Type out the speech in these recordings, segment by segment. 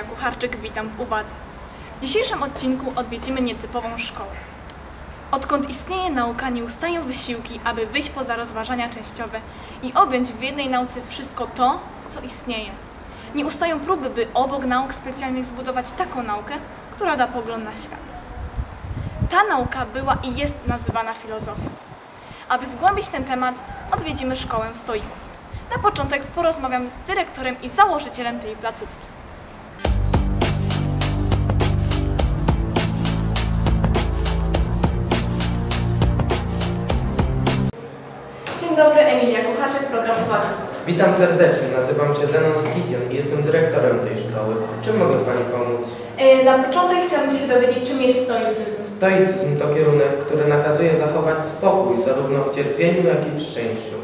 Emilia Kucharczyk, witam w uwadze. W dzisiejszym odcinku odwiedzimy nietypową szkołę. Odkąd istnieje nauka, nie ustają wysiłki, aby wyjść poza rozważania częściowe i objąć w jednej nauce wszystko to, co istnieje. Nie ustają próby, by obok nauk specjalnych zbudować taką naukę, która da pogląd na świat. Ta nauka była i jest nazywana filozofią. Aby zgłębić ten temat, odwiedzimy szkołę stoików. Na początek porozmawiam z dyrektorem i założycielem tej placówki. Witam serdecznie, nazywam się Zenon Skidion i jestem dyrektorem tej szkoły. Czym mogę Pani pomóc? E, Na początek chciałabym się dowiedzieć, czym jest stoicyzm. Stoicyzm to kierunek, który nakazuje zachować spokój zarówno w cierpieniu, jak i w szczęściu.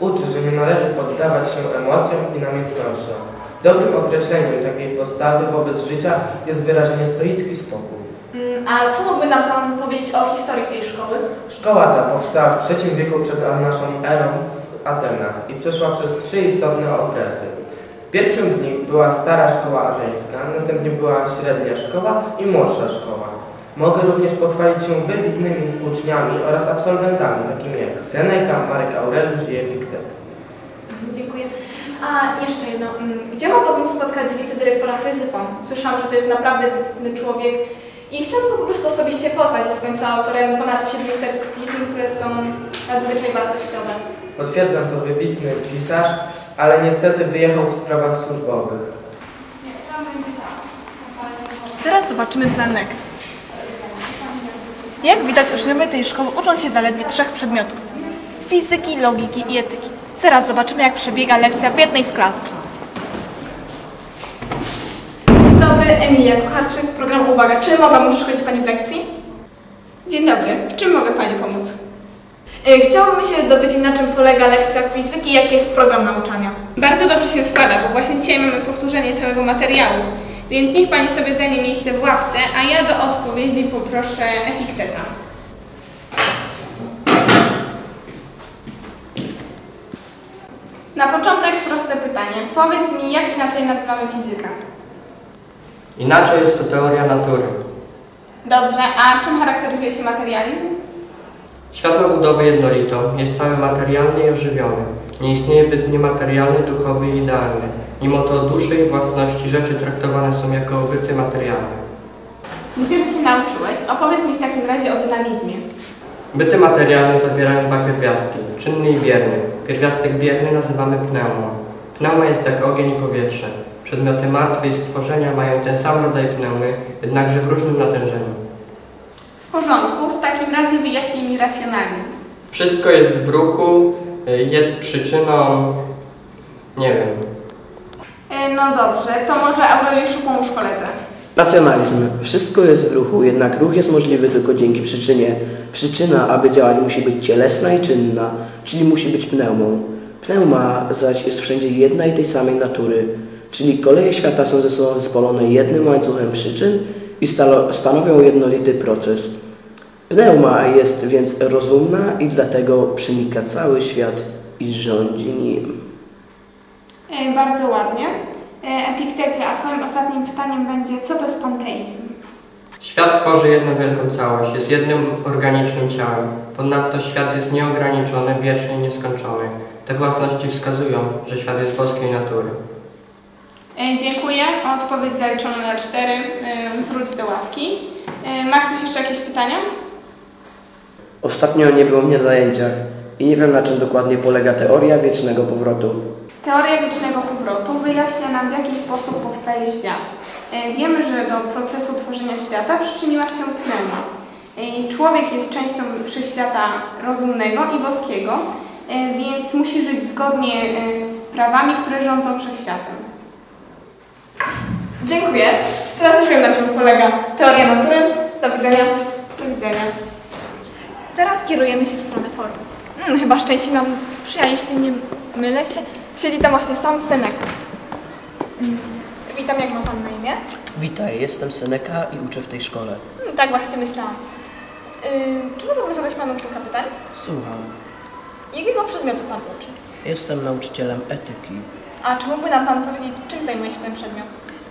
Uczy, że nie należy poddawać się emocjom i namiętnościom. Dobrym określeniem takiej postawy wobec życia jest wyrażenie stoicki spokój. Mm, A co mógłby nam Pan powiedzieć o historii tej szkoły? Szkoła ta powstała w III wieku przed naszą erą w Atenach i przeszła przez trzy istotne okresy. Pierwszym z nich była stara szkoła ateńska, następnie była średnia szkoła i młodsza szkoła. Mogę również pochwalić się wybitnymi uczniami oraz absolwentami, takimi jak Seneca, Marek Aureliusz i Epiktet. Dziękuję. A jeszcze jedno. mm, Gdzie mogłabym spotkać wicedyrektora Chryzypon? Słyszałam, że to jest naprawdę wybitny człowiek i chciałabym po prostu osobiście poznać. Jest w końcu autorem ponad 700 pism, które są nadzwyczaj wartościowe. Potwierdzam to wybitny pisarz, ale niestety wyjechał w sprawach służbowych. Teraz zobaczymy plan lekcji. Jak widać, uczniowie tej szkoły uczą się zaledwie trzech przedmiotów. Fizyki, logiki i etyki. Teraz zobaczymy, jak przebiega lekcja w jednej z klas. Dzień dobry, Emilia Kucharczyk, program Uwaga. Czy mogłabym przeszkodzić Pani w lekcji? Dzień dobry, w czym mogę Pani pomóc? Y, Chciałabym się dowiedzieć, na czym polega lekcja fizyki i jaki jest program nauczania. Bardzo dobrze się składa, bo właśnie dzisiaj mamy powtórzenie całego materiału. Więc niech Pani sobie zajmie miejsce w ławce, a ja do odpowiedzi poproszę Epikteta. Na początek proste pytanie. Powiedz mi, jak inaczej nazywamy fizykę? Inaczej jest to teoria natury. Dobrze, a czym charakteryzuje się materializm? Świat ma budowę jednolitą, jest cały materialny i ożywiony. Nie istnieje byt niematerialny, duchowy i idealny. Mimo to dusze i własności rzeczy traktowane są jako byty materialne. Widzę, że się nauczyłeś. Opowiedz mi w takim razie o dynamizmie. Byty materialne zawierają dwa pierwiastki, czynny i bierny. Pierwiastek bierny nazywamy pneumą. Pneuma jest jak ogień i powietrze. Przedmioty martwe i stworzenia mają ten sam rodzaj pneumy, jednakże w różnym natężeniu. W porządku, w takim razie wyjaśnij mi racjonalizm. Wszystko jest w ruchu, y, jest przyczyną... nie wiem, E, No dobrze, to może Aureliuszu pomóż koledze. Racjonalizm. Wszystko jest w ruchu, jednak ruch jest możliwy tylko dzięki przyczynie. Przyczyna, aby działać, musi być cielesna i czynna, czyli musi być pneumą. Pneuma zaś jest wszędzie jedna i tej samej natury, czyli koleje świata są ze sobą zespolone jednym łańcuchem przyczyn i stanowią jednolity proces. Pneuma jest więc rozumna i dlatego przenika cały świat i rządzi nim. E, bardzo ładnie. E, Epiktecie, a Twoim ostatnim pytaniem będzie, co to sponteizm? Świat tworzy jedną wielką całość, jest jednym organicznym ciałem. Ponadto świat jest nieograniczony, wieczny i nieskończony. Te własności wskazują, że świat jest boskiej natury. E, Dziękuję. Odpowiedź zaliczona na cztery. E, Wróć do ławki. E, Ma ktoś jeszcze jakieś pytania? Ostatnio nie było mnie na zajęciach i nie wiem na czym dokładnie polega teoria wiecznego powrotu. Teoria wiecznego powrotu wyjaśnia nam, w jaki sposób powstaje świat. E, Wiemy, że do procesu tworzenia świata przyczyniła się pneuma. E, Człowiek jest częścią wszechświata rozumnego i boskiego, e, więc musi żyć zgodnie z prawami, które rządzą wszechświatem. Dziękuję. Teraz już wiem, na czym polega teoria natury. Do widzenia. Do widzenia. Teraz kierujemy się w stronę forum. Hmm, chyba szczęście nam sprzyja, jeśli nie mylę się. Siedzi tam właśnie sam Seneca. Hmm. Witam, jak ma Pan na imię? Witaj, jestem Seneca i uczę w tej szkole. Hmm, tak właśnie myślałam. Yy, czy mógłbym zadać Panu kilka pytań? Słucham. Jakiego przedmiotu Pan uczy? Jestem nauczycielem etyki. A czy mógłby nam Pan powiedzieć, czym zajmuje się ten przedmiot?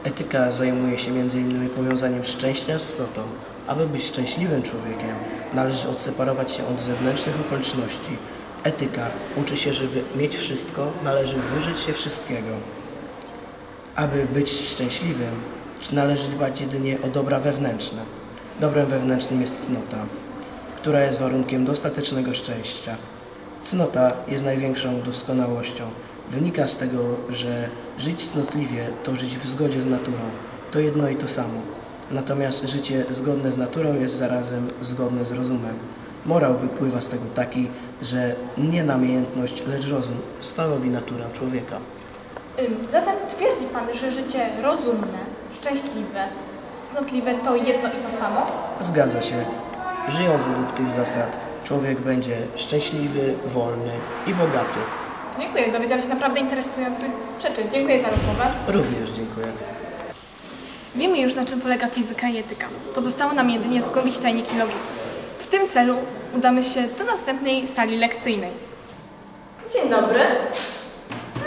Etyka zajmuje się m.in. powiązaniem szczęścia z cnotą. Aby być szczęśliwym człowiekiem, należy odseparować się od zewnętrznych okoliczności. Etyka uczy się, żeby mieć wszystko, należy wyrzec się wszystkiego. Aby być szczęśliwym, należy dbać jedynie o dobra wewnętrzne. Dobrem wewnętrznym jest cnota, która jest warunkiem dostatecznego szczęścia. Cnota jest największą doskonałością. Wynika z tego, że żyć cnotliwie to żyć w zgodzie z naturą. To jedno i to samo. Natomiast życie zgodne z naturą jest zarazem zgodne z rozumem. Morał wypływa z tego taki, że nie namiętność, lecz rozum stanowi naturę człowieka. Zatem twierdzi Pan, że życie rozumne, szczęśliwe, cnotliwe to jedno i to samo? Zgadza się. Żyjąc według tych zasad, człowiek będzie szczęśliwy, wolny i bogaty. Dziękuję, dowiedziałam się naprawdę interesujących rzeczy. Dziękuję za rozmowę. Również dziękuję. Wiemy już na czym polega fizyka i etyka. Pozostało nam jedynie zgłębić tajniki logiki. W tym celu udamy się do następnej sali lekcyjnej. Dzień dobry.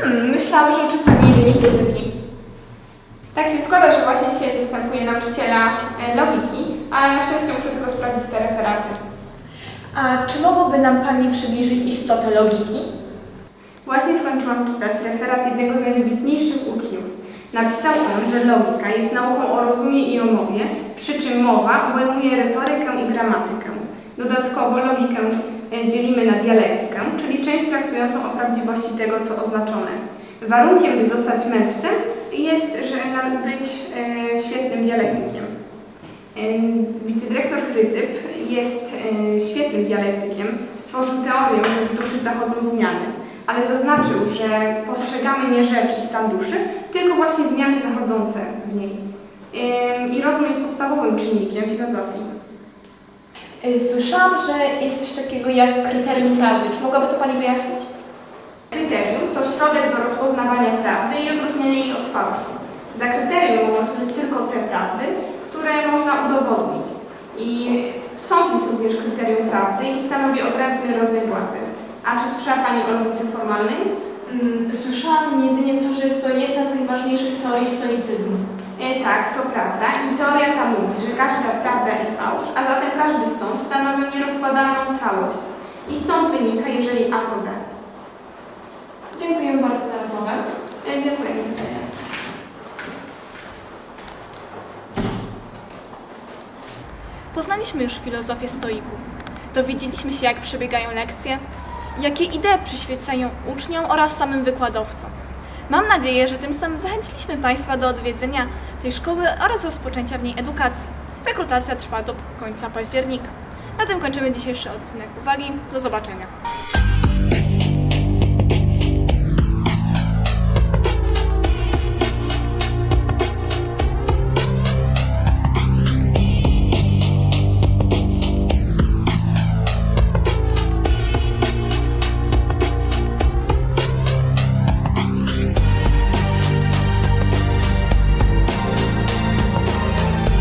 Hmm, myślałam, że uczy Pani jedynie fizyki. Tak się składa, że właśnie dzisiaj zastępuję nauczyciela e, logiki, ale na szczęście muszę tylko sprawdzić te referaty. A czy mogłaby nam Pani przybliżyć istotę logiki? Właśnie skończyłam czytać referat jednego z najwybitniejszych uczniów. Napisał on, że logika jest nauką o rozumie i o mowie, przy czym mowa obejmuje retorykę i gramatykę. Dodatkowo logikę e, dzielimy na dialektykę, czyli część traktującą o prawdziwości tego, co oznaczone. Warunkiem, by zostać mędrcem, jest, że być e, świetnym dialektykiem. E, Wicedyrektor Chryzyp jest świetnym dialektykiem. Stworzył teorię, że w duszy zachodzą zmiany, ale zaznaczył, że postrzegamy nie rzecz i stan duszy, tylko właśnie zmiany zachodzące w niej. I rozum jest podstawowym czynnikiem filozofii. Y, Słyszałam, że jest coś takiego jak kryterium prawdy. Czy mogłaby to Pani wyjaśnić? Kryterium to środek do rozpoznawania prawdy i odróżnienia jej od fałszu. Za kryterium mogą służyć tylko te prawdy, które można udowodnić. I sąd jest również kryterium prawdy i stanowi odrębny rodzaj władzy. A czy słyszała Pani o logice formalnej? Mm, Słyszałam jedynie to, że jest to jedna z najważniejszych teorii stoicyzmu. E, tak, to prawda. I teoria ta mówi, że każda prawda i fałsz, a zatem każdy sąd stanowią nierozkładalną całość. I stąd wynika, jeżeli A to B. Dziękuję bardzo za rozmowę. E, dziękuję. Poznaliśmy już filozofię stoików. Dowiedzieliśmy się, jak przebiegają lekcje, jakie idee przyświecają uczniom oraz samym wykładowcom. Mam nadzieję, że tym samym zachęciliśmy Państwa do odwiedzenia tej szkoły oraz rozpoczęcia w niej edukacji. Rekrutacja trwa do końca października. Na tym kończymy dzisiejszy odcinek. Uwagi, do zobaczenia.